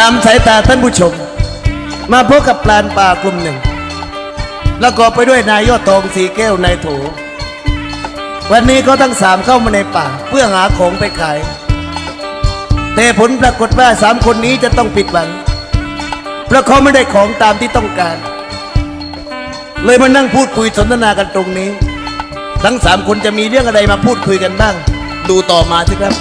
นำสายตาท่านผู้ชม มาพบกับปลานป่ากลุ่มหนึ่งแล้วก็ไปด้วยนายยอดทองสีแก้วนายโถ วันนี้เขาทั้งสามเข้ามาในป่า เพื่อหาของไปขาย แต่ผลปรากฏว่าสามคนนี้จะต้องผิดหวังเพราะเขาไม่ได้ของตามที่ต้องการ เลยมานั่งพูดคุยสนทนากันตรงนี้ ทั้งสามคนจะมีเรื่องอะไรมาพูดคุยกันบ้าง ดูต่อมาสิครับ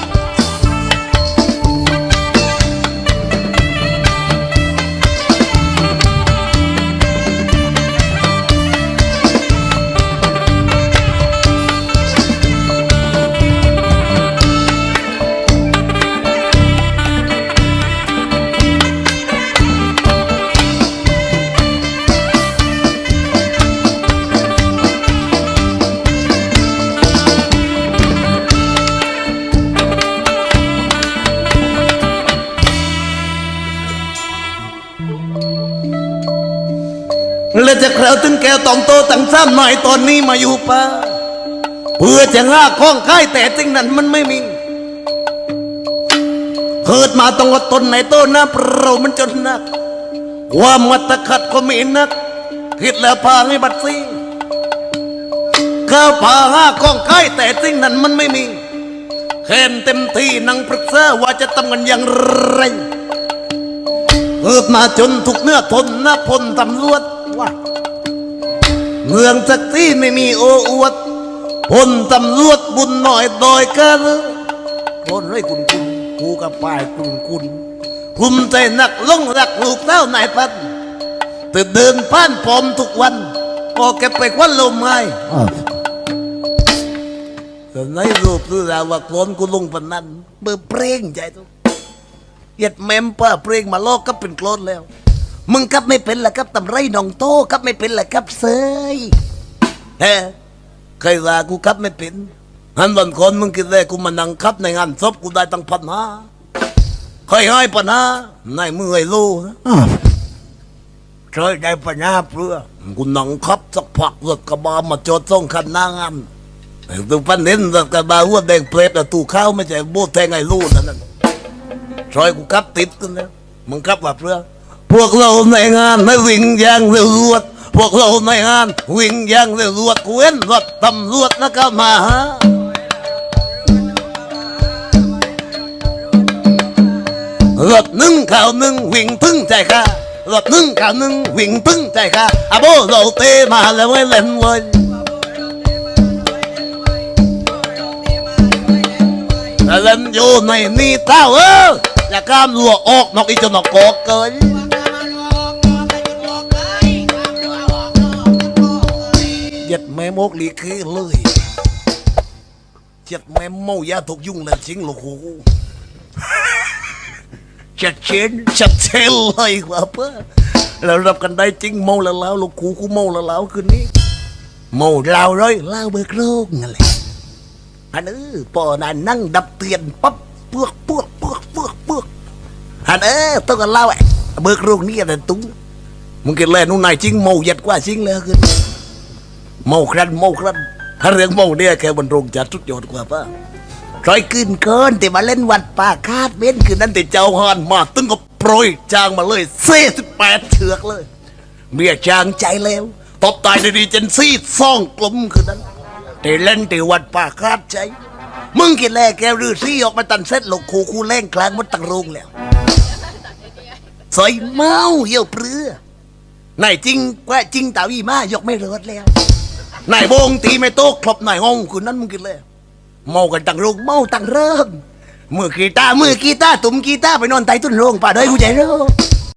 แล้วจะเคลาถึงแก้วตองโตตั้งซ้ำหน่อยตอนนี้มาอยู่ป่าเพื่อจะง่าข้องค่ายแต่สิ่งนั้นมันไม่มีเกิดมาต้องอดทนในโตนะเราะเรามันจนนักความัตขัดก็มีนักคิดแล้วพาให้บัดซีข้าวพาห้าข้องค่ายแต่สิ่งนั้นมันไม่มีแค้นเต็มที่นั่งปรึกษาว่าจะทำกันอย่างไร เกิดมาจนถูกเนื้อทนนะพลตำรวจว่าเมืองสักที่ไม่มีโอ้อวดพลตำรวจบุญหน่อยดอยกันคนให้คุณคุณกูกับป้ายคุณคุณกลุ่มใจหนักลงรักลูกเต้านายพันตื่นเดินผ่านพรมทุกวันก็เก็บไปควันลมไงแต่ในรูปคือเราว่าโคลนกูลงปนนั้นเบอร์เปร่งใจทุก เหยียดแมมป้าเพลงมาลอกก็เป็นโคลนแล้ว มึงกับไม่เป็นละครับตำไรหนองโตกับไม่เป็นละครับเซยเฮ้ใครว่ากูครับไม่เป็นหันวันคนมึงคิดเลยกูมานั่งครับในงานศพกูได้ตั้งพันห้าใครให้ปัญหาในมือไอ้ลูนะเคยได้ปัญหาเพื่อกูนั่งครับสักพักรถกระบะมาจอดส่งคันหน้างานตัวพันเห็นรถกระบะหัวแดงเพลทอะตู้ข้าวไม่ใช่โบแทงไอ้ลูนั่นนะ ซอยกูขับติดกันแล้วมึงขับแบบเรือพวกเราในงานไม่วิ่งยางเร็วรวดพวกเราในงานวิ่งยางเร็วรวดเห็นรถตำรวจนะก็มาหารถหนึ่งข่าวหนึ่งวิ่งพึ่งใจค่ะรถหนึ่งข่าวหนึ่งวิ่งพึ่งใจค่ะอาโบเราเตะมาแล้วไม่เล่นเว้ยเล่นอยู่ในนี่เต้าเออ อย่าข้ามรัวออกนอกอีจนอกกอกเกินเหยียดแม่โมกลีคือเลยเหยียดแม่เมายาถูกยุ่งเลยจริงลูกหูชัดเจนชัดเจนเลยกว่าเพื่อเรารับกันได้จริงเมาแล้วแล้วลูกหูกูเมาแล้วแล้วคืนนี้เมาเราเลยเล่าเบิกโลกนั่นแหละอันเออปอนั่นนั่งดับเตียนปั๊บเปือกเปือกเปือกเปือกเปือก อันเออต้องกันเล่าไอ้เบิกโลกนี่อะไรตุ้งมึงกินเลยนู่นนายจริงเมาเหยียดกว่าจริงเลยคืนนี้เมาครันเมาครันถ้าเรื่องเมาเนี่ยแค่บรรรงจัดสุดยอดกว่าป้าร้อยขึ้นเกินแต่มาเล่นวัดป่าคาดเบ้นคืนนั้นแต่เจ้าฮานมาตึงก็โปรยจางมาเลยเซ่สิบแปดเชือกเลย เมียจางใจแล้วตบตายในดีเจนซี่ซ่องกลมคืนนั้นแต่เล่นแต่วัดป่าคาดใจ มึงกินแลแกวรือซี่ออกมาตันเซ็ตหลกคูคูเล่งกลางมันตังโรงแล้ว สอยเมาเหี่ยวเปลือนายจริงแกว่าจริงตาวีมายกไม่รอดแล้วนายวงตีไม่โต๊ะครบนายห้องคุณนั่นมึงกินเลยเมากันตั้งโรงเมาตั้งเริ่มมือกีตาร์มือกีตาร์ตุ่มกีตาร์ไปนอนใต้ต้นโรงป่าด้กูใจรู้